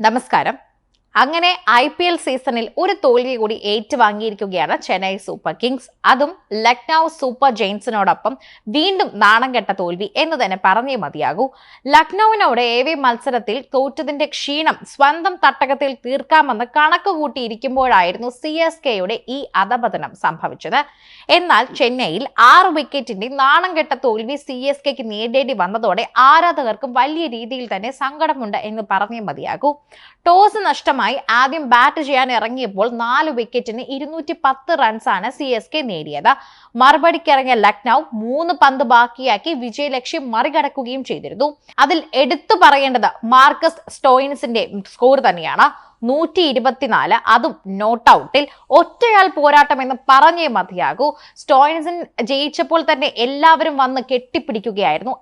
നമസ്കാരം. അങ്ങനെ I P L സീസണിൽ ഒരു തോൽവി കൂടി ഏറ്റുവാങ്ങിയിരിക്കുകയാണ് ചെന്നൈ സൂപ്പർ കിങ്സ്. അതും ലക്നൗ സൂപ്പർ ജെയിൻസിനോടൊപ്പം വീണ്ടും നാണം കെട്ട തോൽവി എന്ന് തന്നെ പറഞ്ഞേ മതിയാകൂ. ലക്നൌവിനോട് ഏവേ മത്സരത്തിൽ തോറ്റതിന്റെ ക്ഷീണം സ്വന്തം തട്ടകത്തിൽ തീർക്കാമെന്ന് കണക്ക് കൂട്ടിയിരിക്കുമ്പോഴായിരുന്നു സി എസ് കെയുടെ ഈ അധപതനം സംഭവിച്ചത്. എന്നാൽ ചെന്നൈയിൽ ആറ് വിക്കറ്റിന്റെ നാണം കെട്ട തോൽവി സി എസ് കെക്ക് നേരിടേണ്ടി വന്നതോടെ ആരാധകർക്കും വലിയ രീതിയിൽ തന്നെ സങ്കടമുണ്ട് എന്ന് പറഞ്ഞേ മതിയാകൂ. ടോസ് നഷ്ടമായി ആദ്യം ബാറ്റ് ചെയ്യാൻ ഇറങ്ങിയപ്പോൾ നാല് വിക്കറ്റിന് ഇരുന്നൂറ്റി പത്ത് റൺസാണ് സി എസ് കെ നേടിയത്. മറുപടിക്കിറങ്ങിയ ലക്നൗ മൂന്ന് പന്ത് ബാക്കിയാക്കി വിജയലക്ഷ്യം മറികടക്കുകയും ചെയ്തിരുന്നു. അതിൽ എടുത്തു പറയേണ്ടത് മാർക്കസ് സ്റ്റോയിൻസിന്റെ സ്കോർ തന്നെയാണ്. നൂറ്റി ഇരുപത്തിനാല് അതും നോട്ട് ഔട്ടിൽ ഒറ്റയാൾ പോരാട്ടം എന്ന് പറഞ്ഞേ മതിയാകൂ. സ്റ്റോയിൻസിൻ ജയിച്ചപ്പോൾ തന്നെ എല്ലാവരും വന്ന് കെട്ടിപ്പിടിക്കുകയായിരുന്നു.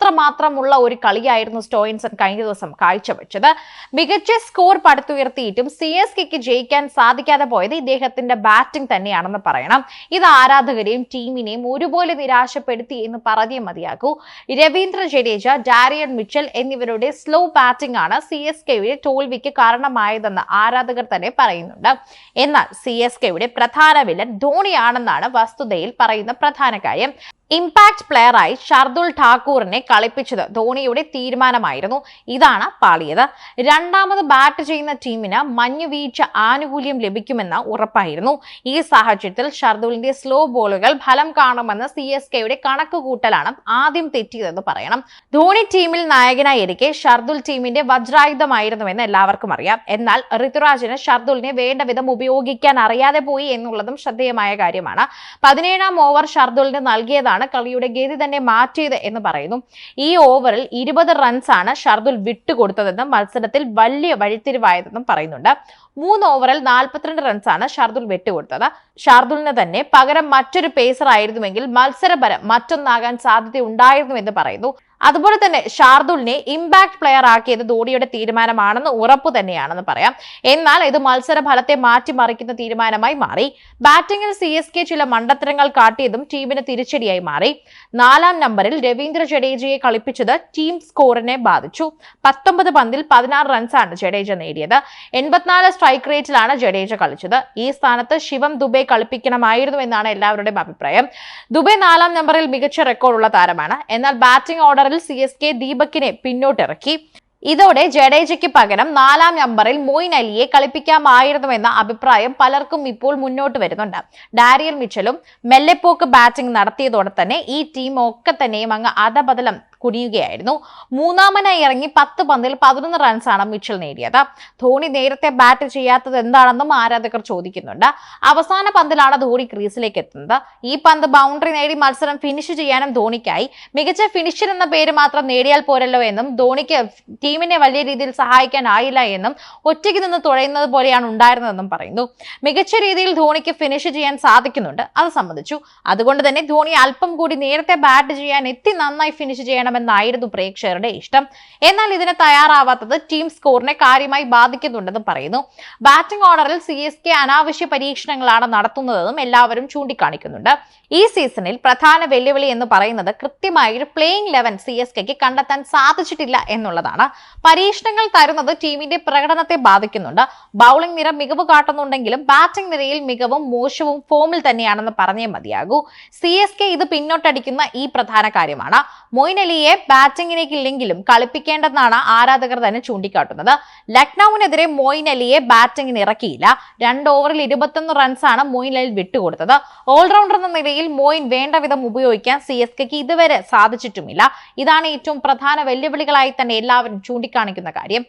അത്രമാത്രമുള്ള ഒരു കളിയായിരുന്നു സ്റ്റോയിൻസൺ കഴിഞ്ഞ ദിവസം കാഴ്ചവെച്ചത്. മികച്ച സ്കോർ പടുത്തുയർത്തിയിട്ടും സി എസ് കെക്ക് ജയിക്കാൻ സാധിക്കാതെ പോയത് ഇദ്ദേഹത്തിന്റെ ബാറ്റിംഗ് തന്നെയാണെന്ന് പറയണം. ഇത് ആരാധകരെയും ടീമിനെയും ഒരുപോലെ നിരാശപ്പെടുത്തി എന്ന് പറഞ്ഞേ മതിയാകൂ. രവീന്ദ്ര ജഡേജ ഡാരിയൻ മിച്ചൽ എന്നിവരുടെ സ്ലോ ബാറ്റിംഗ് ആണ് സി എസ് കെയുടെ തോൽവിക്ക് കാരണമായതെന്ന് ആരാധകർ തന്നെ പറയുന്നുണ്ട്. എന്നാൽ സി എസ് കെയുടെ പ്രധാന വില്ലൻ ധോണിയാണെന്നാണ് വസ്തുതയിൽ പറയുന്ന പ്രധാന കാര്യം. ഇമ്പാക്ട് പ്ലെയറായി ഷർദുൽ ഠാക്കൂറിനെ കളിപ്പിച്ചത് ധോണിയുടെ തീരുമാനമായിരുന്നു. ഇതാണ് പാളിയത്. രണ്ടാമത് ബാറ്റ് ചെയ്യുന്ന ടീമിന് മഞ്ഞുവീഴ്ച ആനുകൂല്യം ലഭിക്കുമെന്ന് ഉറപ്പായിരുന്നു. ഈ സാഹചര്യത്തിൽ ഷർദുലിന്റെ സ്ലോ ബോളുകൾ ഫലം കാണുമെന്ന് സി എസ് കെയുടെ കണക്കുകൂട്ടലാണ് ആദ്യം തെറ്റിയതെന്ന് പറയണം. ധോണി ടീമിൽ നായകനായി ഇരിക്കെ ഷർദുൽ ടീമിന്റെ വജ്രായുധമായിരുന്നുവെന്ന് എല്ലാവർക്കും അറിയാം. എന്നാൽ ഋതുരാജിന് ഷർദുലിനെ വേണ്ട വിധം ഉപയോഗിക്കാൻ അറിയാതെ പോയി എന്നുള്ളതും ശ്രദ്ധേയമായ കാര്യമാണ്. പതിനേഴാം ഓവർ ഷർദുലിന് നൽകിയതാണ് കളിയുടെ ഗതി തന്നെ മാറ്റിയത് എന്ന് പറയുന്നു. ഈ ഓവറിൽ ഇരുപത് റൺസാണ് ഷർദുൽ വിട്ടുകൊടുത്തതെന്നും മത്സരത്തിൽ വലിയ വഴിത്തിരിവായതെന്നും പറയുന്നുണ്ട്. മൂന്ന് ഓവറിൽ നാൽപ്പത്തിരണ്ട് റൺസാണ് ഷർദുൽ വിട്ടുകൊടുത്തത്. ഷാർദുലിന് തന്നെ പകരം മറ്റൊരു പേസർ ആയിരുന്നുവെങ്കിൽ മത്സരപരം മറ്റൊന്നാകാൻ സാധ്യത ഉണ്ടായിരുന്നു എന്ന് പറയുന്നു. അതുപോലെ തന്നെ ഷാർദുലിനെ ഇമ്പാക്ട് പ്ലെയർ ആക്കിയത് ധോണിയുടെ തീരുമാനമാണെന്ന് ഉറപ്പു തന്നെയാണെന്ന് പറയാം. എന്നാൽ ഇത് മത്സര ഫലത്തെ മാറ്റിമറിക്കുന്ന തീരുമാനമായി മാറി. ബാറ്റിംഗിൽ സി എസ് കെ ചില മണ്ടത്തരങ്ങൾ കാട്ടിയതും ടീമിന് തിരിച്ചടിയായി മാറി. നാലാം നമ്പറിൽ രവീന്ദ്ര ജഡേജയെ കളിപ്പിച്ചത് ടീം സ്കോറിനെ ബാധിച്ചു. പത്തൊമ്പത് പന്തിൽ പതിനാറ് റൺസാണ് ജഡേജ നേടിയത്. എൺപത്തിനാല് സ്ട്രൈക്ക് റേറ്റിലാണ് ജഡേജ കളിച്ചത്. ഈ സ്ഥാനത്ത് ശിവം ദുബെ കളിപ്പിക്കണമായിരുന്നു എന്നാണ് എല്ലാവരുടെയും അഭിപ്രായം. ദുബെ നാലാം നമ്പറിൽ മികച്ച റെക്കോർഡുള്ള താരമാണ്. എന്നാൽ ബാറ്റിംഗ് ഓർഡറിൽ സി എസ് കെ ദീപക്കിനെ പിന്നോട്ടിറക്കി. ഇതോടെ ജഡേജയ്ക്ക് പകരം നാലാം നമ്പറിൽ മൊയിൻ അലിയെ കളിപ്പിക്കാമായിരുന്നുവെന്ന അഭിപ്രായം പലർക്കും ഇപ്പോൾ മുന്നോട്ട് വരുന്നുണ്ട്. ഡാരിയൽ മിച്ചലും മെല്ലെപ്പോക്ക് ബാറ്റിംഗ് നടത്തിയതോടെ തന്നെ ഈ ടീം ഒക്കെ തന്നെയും അങ്ങ് അധപതലം കുനിയുകയായിരുന്നു. മൂന്നാമനായി ഇറങ്ങി പത്ത് പന്തിൽ പതിനൊന്ന് റൺസാണ് മിച്ചൽ നേടിയത്. ധോണി നേരത്തെ ബാറ്റ് ചെയ്യാത്തത് എന്താണെന്നും ആരാധകർ ചോദിക്കുന്നുണ്ട്. അവസാന പന്തിലാണ് ധോണി ക്രീസിലേക്ക് എത്തുന്നത്. ഈ പന്ത് ബൗണ്ടറി നേടി മത്സരം ഫിനിഷ് ചെയ്യാനും ധോണിക്കായി. മികച്ച ഫിനിഷർ എന്ന പേര് മാത്രം നേടിയാൽ പോരല്ലോ എന്നും ധോണിക്ക് ടീമിനെ വലിയ രീതിയിൽ സഹായിക്കാനായില്ല എന്നും ഒറ്റയ്ക്ക് നിന്ന് തുഴയുന്നത് പോലെയാണ് ഉണ്ടായിരുന്നതെന്നും പറയുന്നു. മികച്ച രീതിയിൽ ധോണിക്ക് ഫിനിഷ് ചെയ്യാൻ സാധിക്കുന്നുണ്ട്. അത് സംബന്ധിച്ചു അതുകൊണ്ട് തന്നെ ധോണി അല്പം കൂടി നേരത്തെ ബാറ്റ് ചെയ്യാൻ എത്തി നന്നായി ഫിനിഷ് ചെയ്യണമെന്നായിരുന്നു പ്രേക്ഷകരുടെ ഇഷ്ടം. എന്നാൽ ഇതിന് തയ്യാറാവാത്തത് ടീം സ്കോറിനെ കാര്യമായി ബാധിക്കുന്നുണ്ടെന്നും പറയുന്നു. ബാറ്റിംഗ് ഓർഡറിൽ സി എസ് കെ അനാവശ്യ പരീക്ഷണങ്ങളാണ് നടത്തുന്നതെന്നും എല്ലാവരും ചൂണ്ടിക്കാണിക്കുന്നുണ്ട്. ഈ സീസണിൽ പ്രധാന വെല്ലുവിളി എന്ന് പറയുന്നത് കൃത്യമായ പ്ലേയിങ് ലെവൻ സി എസ് കെക്ക് കണ്ടെത്താൻ സാധിച്ചിട്ടില്ല എന്നുള്ളതാണ്. പരീക്ഷണങ്ങൾ തരുന്നത് ടീമിന്റെ പ്രകടനത്തെ ബാധിക്കുന്നുണ്ട്. ബൗളിംഗ് നിര മികവ് കാട്ടുന്നുണ്ടെങ്കിലും ബാറ്റിംഗ് നിരയിൽ മികവും മോശവും ഫോമിൽ തന്നെയാണെന്ന് പറഞ്ഞേ മതിയാകൂ. സി എസ് കെ ഇത് പിന്നോട്ടടിക്കുന്ന ഈ പ്രധാന കാര്യമാണ്. മൊയിൻ അലിയെ ബാറ്റിംഗിലേക്കില്ലെങ്കിലും കളിപ്പിക്കേണ്ടെന്നാണ് ആരാധകർ തന്നെ ചൂണ്ടിക്കാട്ടുന്നത്. ലക്നൌവിനെതിരെ മോയിൻ അലിയെ ബാറ്റിംഗിന് ഇറക്കിയില്ല. രണ്ട് ഓവറിൽ ഇരുപത്തൊന്ന് റൺസാണ് മോയിൻ അലി വിട്ടുകൊടുത്തത്. ഓൾറൗണ്ടർ എന്ന നിലയിൽ മോയിൻ വേണ്ട വിധം ഉപയോഗിക്കാൻ സി എസ് കെക്ക് ഇതുവരെ സാധിച്ചിട്ടുമില്ല. ഇതാണ് ഏറ്റവും പ്രധാന വെല്ലുവിളികളായി തന്നെ എല്ലാവരും ചൂണ്ടിക്കാണിക്കുന്ന കാര്യം.